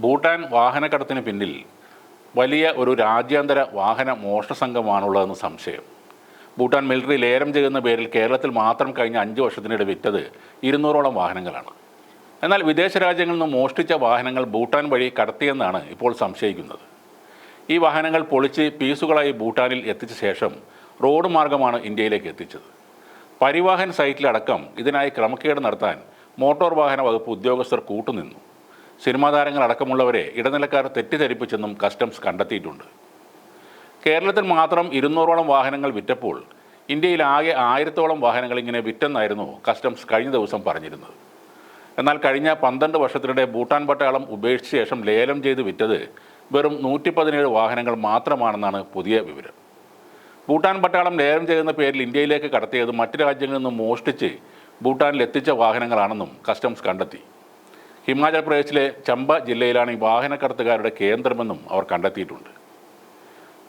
ഭൂട്ടാൻ വാഹനക്കടത്തിന് പിന്നിൽ വലിയ ഒരു രാജ്യാന്തര വാഹന മോഷണ സംഘമാണുള്ളതെന്ന് സംശയം. ഭൂട്ടാൻ മിലിറ്ററി ലേലം ചെയ്യുന്ന പേരിൽ കേരളത്തിൽ മാത്രം കഴിഞ്ഞ അഞ്ച് വർഷത്തിനിടെ വിറ്റത് ഇരുന്നൂറോളം വാഹനങ്ങളാണ്. എന്നാൽ വിദേശ രാജ്യങ്ങളിൽ നിന്ന് മോഷ്ടിച്ച വാഹനങ്ങൾ ഭൂട്ടാൻ വഴി കടത്തിയെന്നാണ് ഇപ്പോൾ സംശയിക്കുന്നത്. ഈ വാഹനങ്ങൾ പൊളിച്ച് പീസുകളായി ഭൂട്ടാനിൽ എത്തിച്ച ശേഷം റോഡ് മാർഗമാണ് ഇന്ത്യയിലേക്ക് എത്തിച്ചത്. പരിവാഹൻ സൈറ്റിലടക്കം ഇതിനായി ക്രമക്കേട് നടത്താൻ മോട്ടോർ വാഹന വകുപ്പ് ഉദ്യോഗസ്ഥർ കൂട്ടുനിന്നു. സിനിമാ താരങ്ങളടക്കമുള്ളവരെ ഇടനിലക്കാർ തെറ്റിദ്ധരിപ്പിച്ചെന്നും കസ്റ്റംസ് കണ്ടെത്തിയിട്ടുണ്ട്. കേരളത്തിൽ മാത്രം ഇരുന്നൂറോളം വാഹനങ്ങൾ വിറ്റപ്പോൾ ഇന്ത്യയിൽ ആകെ ആയിരത്തോളം വാഹനങ്ങൾ ഇങ്ങനെ വിറ്റെന്നായിരുന്നു കസ്റ്റംസ് കഴിഞ്ഞ ദിവസം പറഞ്ഞിരുന്നത്. എന്നാൽ കഴിഞ്ഞ പന്ത്രണ്ട് വർഷത്തിനിടെ ഭൂട്ടാൻ പട്ടാളം ഉപേക്ഷിച്ച ശേഷം ലേലം ചെയ്ത് വിറ്റത് വെറും നൂറ്റി പതിനേഴ് വാഹനങ്ങൾ മാത്രമാണെന്നാണ് പുതിയ വിവരം. ഭൂട്ടാൻ പട്ടാളം ലേലം ചെയ്യുന്ന പേരിൽ ഇന്ത്യയിലേക്ക് കടത്തിയത് മറ്റ് രാജ്യങ്ങളിൽ നിന്ന് മോഷ്ടിച്ച് ഭൂട്ടാനിൽ എത്തിച്ച വാഹനങ്ങളാണെന്നും കസ്റ്റംസ് കണ്ടെത്തി. ഹിമാചൽ പ്രദേശിലെ ചമ്പ ജില്ലയിലാണ് ഈ വാഹനക്കടത്തുകാരുടെ കേന്ദ്രമെന്നും അവർ കണ്ടെത്തിയിട്ടുണ്ട്.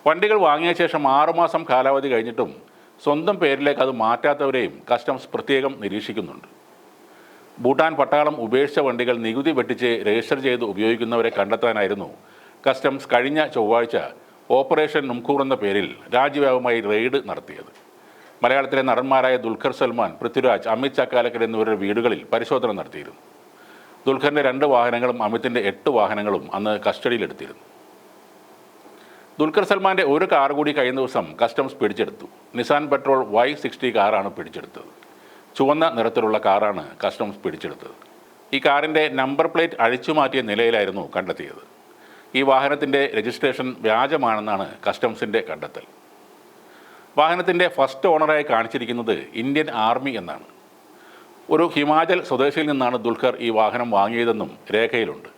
വണ്ടികൾ വാങ്ങിയ ശേഷം ആറുമാസം കാലാവധി കഴിഞ്ഞിട്ടും സ്വന്തം പേരിലേക്ക് അത് മാറ്റാത്തവരെയും കസ്റ്റംസ് പ്രത്യേകം നിരീക്ഷിക്കുന്നുണ്ട്. ഭൂട്ടാൻ പട്ടാളം ഉപേക്ഷിച്ച വണ്ടികൾ നികുതി വെട്ടിച്ച് രജിസ്റ്റർ ചെയ്ത് ഉപയോഗിക്കുന്നവരെ കണ്ടെത്താനായിരുന്നു കസ്റ്റംസ് കഴിഞ്ഞ ചൊവ്വാഴ്ച ഓപ്പറേഷൻ നുംകൂർ എന്ന പേരിൽ രാജ്യവ്യാപകമായി റെയ്ഡ് നടത്തിയത്. മലയാളത്തിലെ നടന്മാരായ ദുൽഖർ സൽമാൻ പൃഥ്വിരാജ് അമിത് ചക്കാലക്കൽ എന്നിവരുടെ വീടുകളിൽ പരിശോധന നടത്തിയിരുന്നു. ദുൽഖറിന്റെ രണ്ട് വാഹനങ്ങളും അമിതിന്റെ എട്ട് വാഹനങ്ങളും അന്ന് കസ്റ്റഡിയിലെടുത്തിരുന്നു. ദുൽഖർ സൽമാന്റെ ഒരു കാർ കൂടി കഴിഞ്ഞ ദിവസം കസ്റ്റംസ് പിടിച്ചെടുത്തു. നിസാൻ പെട്രോൾ വൈ സിക്സ്റ്റി കാറാണ് പിടിച്ചെടുത്തത്. ചുവന്ന നിറത്തിലുള്ള കാറാണ് കസ്റ്റംസ് പിടിച്ചെടുത്തത്. ഈ കാറിന്റെ നമ്പർ പ്ലേറ്റ് അഴിച്ചു മാറ്റിയ നിലയിലായിരുന്നു കണ്ടെത്തിയത്. ഈ വാഹനത്തിന്റെ രജിസ്ട്രേഷൻ വ്യാജമാണെന്നാണ് കസ്റ്റംസിന്റെ കണ്ടെത്തൽ. വാഹനത്തിന്റെ ഫസ്റ്റ് ഓണറായി കാണിച്ചിരിക്കുന്നത് ഇന്ത്യൻ ആർമി എന്നാണ്. ഒരു ഹിമാചൽ സ്വദേശിയിൽ നിന്നാണ് ദുൽഖർ ഈ വാഹനം വാങ്ങിയതെന്നും രേഖയിലുണ്ട്.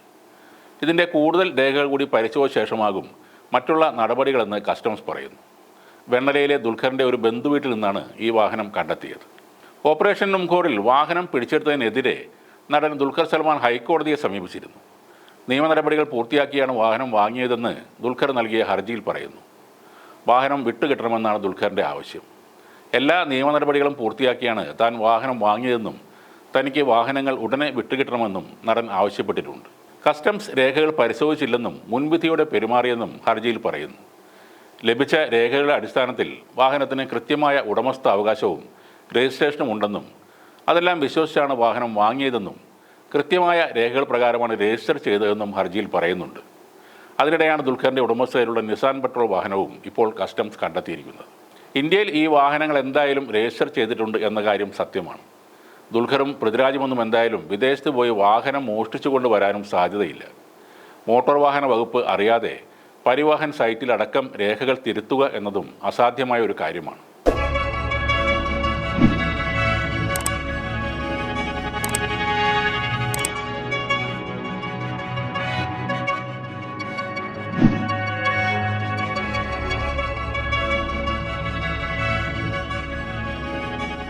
ഇതിന്റെ കൂടുതൽ രേഖകൾ കൂടി പരിശോധിച്ച ശേഷമാകും മറ്റുള്ള നടപടികളെന്ന് കസ്റ്റംസ് പറയുന്നു. വെണ്ണലയിലെ ദുൽഖറിന്റെ ഒരു ബന്ധുവീട്ടിൽ നിന്നാണ് ഈ വാഹനം കണ്ടെത്തിയത്. ഓപ്പറേഷൻ നുംഖോറിൽ വാഹനം പിടിച്ചെടുത്തതിനെതിരെ നടൻ ദുൽഖർ സൽമാൻ ഹൈക്കോടതിയെ സമീപിച്ചിരുന്നു. നിയമ നടപടികൾ പൂർത്തിയാക്കിയാണ് വാഹനം വാങ്ങിയതെന്ന് ദുൽഖർ നൽകിയ ഹർജിയിൽ പറയുന്നു. വാഹനം വിട്ടുകിട്ടണമെന്നാണ് ദുൽഖറിന്റെ ആവശ്യം. എല്ലാ നിയമ നടപടികളും പൂർത്തിയാക്കിയാണ് താൻ വാഹനം വാങ്ങിയതെന്നും തനിക്ക് വാഹനങ്ങൾ ഉടനെ വിട്ടുകിട്ടണമെന്നും നടൻ ആവശ്യപ്പെട്ടിട്ടുണ്ട്. കസ്റ്റംസ് രേഖകൾ പരിശോധിച്ചില്ലെന്നും മുൻവിധിയോടെ പെരുമാറിയെന്നും ഹർജിയിൽ പറയുന്നു. ലഭിച്ച രേഖകളുടെ അടിസ്ഥാനത്തിൽ വാഹനത്തിന് കൃത്യമായ ഉടമസ്ഥ അവകാശവും രജിസ്ട്രേഷനും ഉണ്ടെന്നും അതെല്ലാം വിശ്വസിച്ചാണ് വാഹനം വാങ്ങിയതെന്നും കൃത്യമായ രേഖകൾ പ്രകാരമാണ് രജിസ്റ്റർ ചെയ്തതെന്നും ഹർജിയിൽ പറയുന്നുണ്ട്. അതിനിടെയാണ് ദുൽഖറിന്റെ ഉടമസ്ഥതയിലുള്ള നിസാൻ പെട്രോൾ വാഹനവും ഇപ്പോൾ കസ്റ്റംസ് കണ്ടെത്തിയിരിക്കുന്നത്. ഇന്ത്യയിൽ ഈ വാഹനങ്ങൾ എന്തായാലും രജിസ്റ്റർ ചെയ്തിട്ടുണ്ട് എന്ന കാര്യം സത്യമാണ്. ദുൽഖറും പൃഥ്വിരാജുമൊന്നും എന്തായാലും വിദേശത്ത് പോയി വാഹനം മോഷ്ടിച്ചു കൊണ്ടുവരാനും സാധ്യതയില്ല. മോട്ടോർ വാഹന വകുപ്പ് അറിയാതെ പരിവാഹൻ സൈറ്റിലടക്കം രേഖകൾ തിരുത്തുക എന്നതും അസാധ്യമായ ഒരു കാര്യമാണ്.